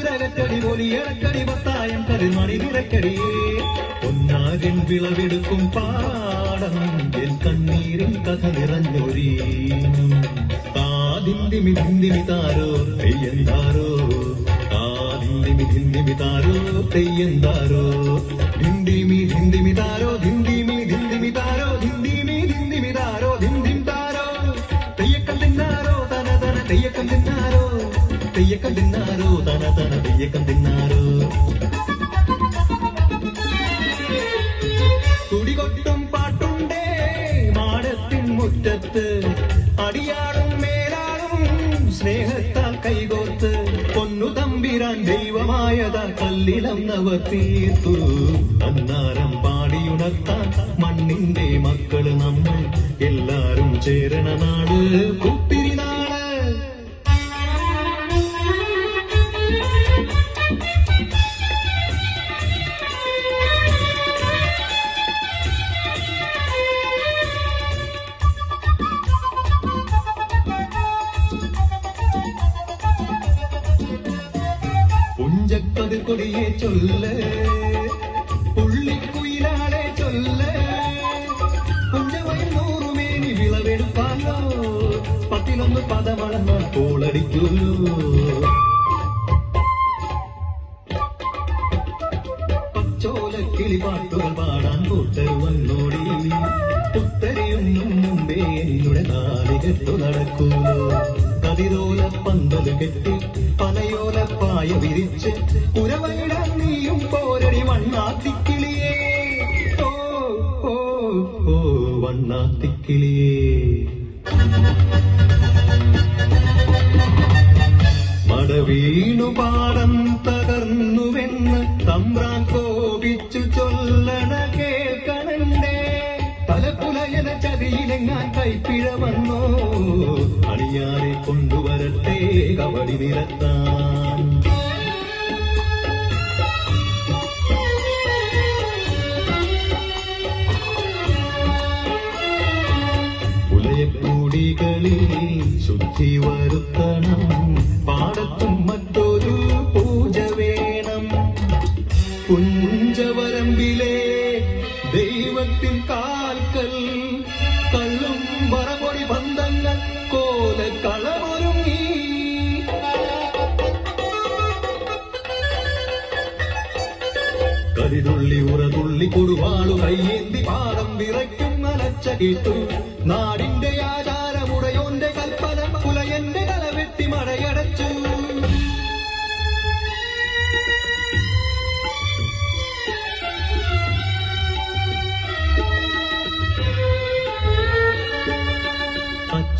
പാടക്കരു മണി നിറക്കടിയേ പൊന്നാകൻ വിളവെടുക്കും പാടം എൻ കണ്ണീരിൻ കഥ നിറഞ്ഞൊരി ആദിന്തിമി തിന്തിമി താരോ തെയ്യന്താരോ? ആദിന്തിമി തിന്തിമി താരോ തെയ്യന്താരോ? ഹിന്ദിമി ഹിന്ദിമി താരോ ഹിന്ദിമി ഹിന്ദിമി താരോ ഹിന്ദിമി ഹിന്ദിമി താരോ ധിന്തിം താരോ തെയ്യക്കം തിന്നാരോ തന തന തെയ്യക്കം തിന്നാരോ തെയ്യക്കം തിന്നാരോ തന തന తిన్నారు തുടികൊട്ടും പാട്ടുണ്ടേ മാടത്തിൻ മുറ്റത്ത്. അടിയാടും മേലാടും സ്നേഹത്താൽ കൈകോർത്ത്. പൊന്നു തമ്പിരാൻ ദൈവമായതാ കല്ലിലന്നവർ തീർത്തു അന്നാരം പാടിയുണർത്താൻ മണ്ണിന്റെ മക്കൾ നമ്മൾ എല്ലാരും ചേരണ നാട്. പുഞ്ചക്കതിർ കൊടിയെ ചൊല്ല് പുള്ളിക്കുയിലാളെ ചൊല്ല് പുഞ്ചവയൽ നൂറുമേനി വിളവെടുപ്പാലോ പത്തിലൊന്ന് പദമളന്ന കോളടിക്കുള്ളൂ പച്ചോല കിളിപാട്ടുകൾ പാടാൻ കൂട്ടർ വന്നോടി പുത്തരിയൊന്നും മുമ്പേ എന്നുടെ നാളികെട്ടു നടക്കൂലോ കതിരോല പന്തൽ കെട്ടി പനയോല പായ വിരിച്ച് ഉരവയിടാൻ നീയും പോരടി വണ്ണാത്തിക്കിളിയേ. ഓ ഓ ഓ വണ്ണാത്തിക്കിളിയേ. മടവീണു പാടം തലപ്പുലയന ചതിയിലെങ്ങാൻ കൈപ്പിഴ വന്നോ? അണിയാരെ കൊണ്ടുവരട്ടെ കബടി നിരത്താൻ. ഉലയക്കൂടികളിൽ ശുദ്ധി വരുത്തണം. പാടത്തും മറ്റൊരു പൂജ വേണം. കുഞ്ചവരമ്പിലെ ദൈവത്തിൻ കാൽക്കൽ കരിതുള്ളി ഉറതുള്ളി കൊടുവാളു കയ്യേന്തി പാദം വിറയ്ക്കും നനച്ച കേട്ടു. നാടിന്റെ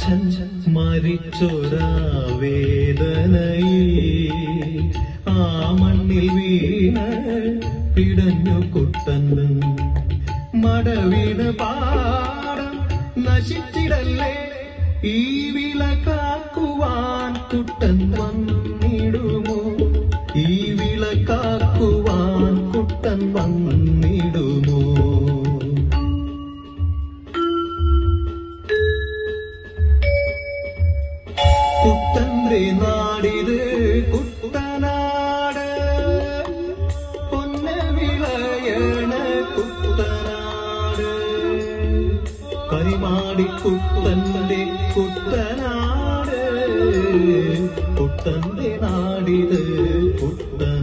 അച്ഛൻ മരിച്ചൊരാ ആ മണ്ണിൽ വീണ പിടഞ്ഞു കുട്ടന്ന്. മടവീട് പാടം നശിച്ചിടല്ലേ? ഈ വിള நாடிது குட்டநாட பொன்ன விளையன குட்டநாடு கரிமாடி குட்டந்தி குட்டநாடு குட்டந்தி நாடிது குட்ட